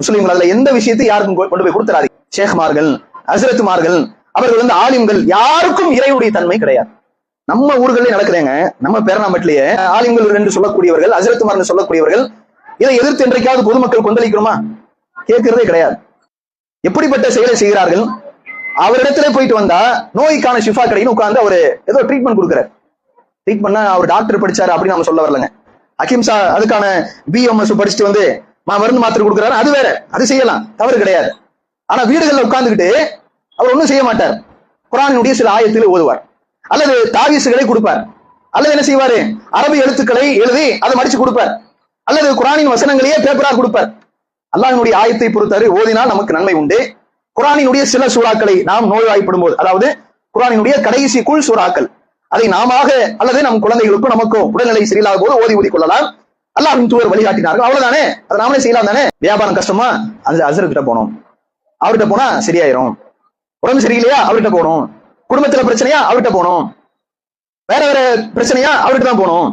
முஸ்லீம்கள் அதுல எந்த விஷயத்தை யாருக்கும் கொண்டு போய் கொடுத்துறாரு ஷேக்மார்கள் அசரத்துமார்கள் அவர்கள் வந்து ஆலிம்கள் யாருக்கும் இறையுடைய தன்மை கிடையாது. நம்ம ஊர்களே நடக்கிறேங்க நம்ம பேரணாம்பட்டிலேயே ஆலிம்கள் என்று சொல்லக்கூடியவர்கள் அசரத்துமார்கள் சொல்லக்கூடியவர்கள் இதை எதிர்த்து என்றைக்காவது பொதுமக்கள் கொந்தளிக்கணுமா கேட்கிறதே கிடையாது. எப்படிப்பட்ட செயலை செய்கிறார்கள்? அவரிடத்துல போயிட்டு வந்தா நோய்க்கான ஷிஃபா கிடைக்கும் உட்கார்ந்து அவரு ஏதோ ட்ரீட்மெண்ட் கொடுக்குறாரு. ட்ரீட்மெண்ட்னா அவர் டாக்டர் படிச்சாரு அப்படின்னு நம்ம சொல்ல வரலங்க. அகிம்சா அதுக்கான பிஎம்எஸ் படிச்சுட்டு வந்து மருந்து மாத்திரை கொடுக்குறாரு. அது வேற. அது செய்யலாம். தவறு கிடையாது. ஆனா வீடுகள்ல உட்கார்ந்துகிட்டு அவர் ஒண்ணும் செய்ய மாட்டார். குரானினுடைய சில ஆயத்தில் ஓதுவார். அல்லது தாவீசுகளை கொடுப்பார். அல்லது என்ன செய்வாரு? அரபு எழுத்துக்களை எழுதி அதை மடிச்சு கொடுப்பார். அல்லது குரானின் வசனங்களையே பேப்பராக கொடுப்பார். அல்லாஹினுடைய ஆயத்தை பொறுத்தவரை ஓதினால் நமக்கு நன்மை உண்டு. குரானினுடைய சில சூறாக்களை நாம் நோய்வாய்ப்படும் போது அதாவது குரானினுடைய கடைசி குள் சூறாக்கள் அதை நாமாக அல்லது நம் குழந்தைகளுக்கும் நமக்கும் உடல்நிலை சரியில்லாத போது ஓதி ஓதி கொள்ளலாம் அல்லாஹின் தூதர் வழிகாட்டினார்கள். அவ்வளவுதானே? அதை நாமளே செய்யலாம் தானே? வியாபாரம் கஷ்டமா? அந்த அசரு கிட்ட போனோம். அவர்கிட்ட போனா சரியாயிரும். உடம்பு சரியில்லையா? அவர்கிட்ட போகணும் குடும்பத்துல பிரச்சனையா? அவர்கிட்ட போகணும் வேற வேற பிரச்சனையா? அவர்கிட்ட தான் போகணும்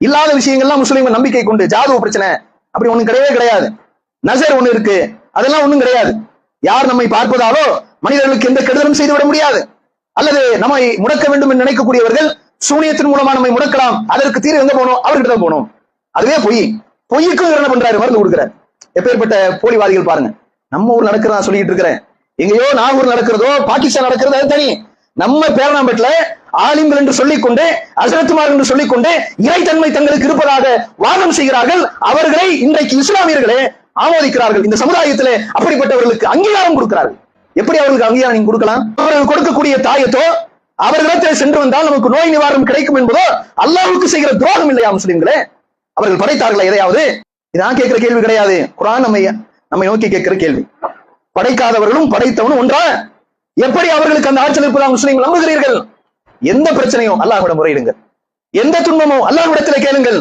இல்லாத விஷயங்கள்லாம் முஸ்லீம்கள் நம்பிக்கை கொண்டு ஜாதுவ பிரச்சனை அப்படி ஒண்ணும் கிடையவே கிடையாது. நசர் ஒண்ணு இருக்கு. அதெல்லாம் ஒண்ணும் கிடையாது. யார் நம்மை பார்ப்பதாலோ மனிதர்களுக்கு எந்த கெடுதலும் செய்து விட முடியாது. அல்லது நம்மை முடக்க வேண்டும் என்று நினைக்கக்கூடியவர்கள் சூனியத்தின் மூலமா நம்மை முடக்கலாம். அதற்கு தீர்வு எங்க போனோம்? அவர்கிட்ட தான் போகணும் அதுவே பொய். பொய்க்கும் என்ன பண்றாரு? மருந்து கொடுக்குறாரு. எப்பேற்பட்ட போலிவாதிகள் பாருங்க. நம்ம ஊர் நடக்கிறதா சொல்லிட்டு இருக்கிறேன். எங்கேயோ நாகூர் நடக்கிறதோ பாகிஸ்தான் நடக்கிறது அது தனி. நம்ம பேரணாம்பேட்டில் ஆலிம்கள் என்று சொல்லிக்கொண்டு அசரத்துமார் என்று சொல்லிக்கொண்டு இறைத்தன்மை தங்களுக்கு இருப்பதாக வாதம் செய்கிறார்கள். அவர்களை இன்றைக்கு இஸ்லாமியர்களே ஆமோதிக்கிறார்கள். இந்த சமுதாயத்திலே அப்படிப்பட்டவர்களுக்கு அங்கீகாரம் கொடுக்கிறார்கள். எப்படி அவர்களுக்கு அங்கீகாரம் நீங்க கொடுக்கலாம்? அவர்கள் கொடுக்கக்கூடிய தாயத்தோ அவர்களிடத்தில் சென்று வந்தால் நமக்கு நோய் நிவாரணம் கிடைக்கும் என்பதோ அல்லாவுக்கு செய்கிற துரோகம் இல்லையா முஸ்லிம்களே? அவர்கள் படைத்தார்களா எதையாவது? இதான் கேட்கிற கேள்வி கிடையாது. குரான் நம்மை நம்மை நோக்கி கேட்கிற கேள்வி. படைக்காதவர்களும் படைத்தவனும் ஒன்றா? எப்படி அவர்களுக்கு அந்த ஆற்றல் இருப்பதாக முஸ்லீம்கள் நம்புகிறீர்கள்? எந்த பிரச்சனையும் அல்லாஹ்விடம் முறையிடுங்க எந்த துன்பமோ அல்லாஹ்விடத்தில் கேளுங்கள்.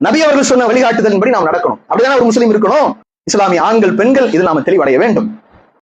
நபி அவர்கள் சொன்ன வழிகாட்டுதலின்படி நாம் நடக்கணும். அப்படிதான் ஒரு முஸ்லீம் இருக்கணும்? இஸ்லாமிய ஆண்கள் பெண்கள் இது நாம தெளிவடைய வேண்டும்.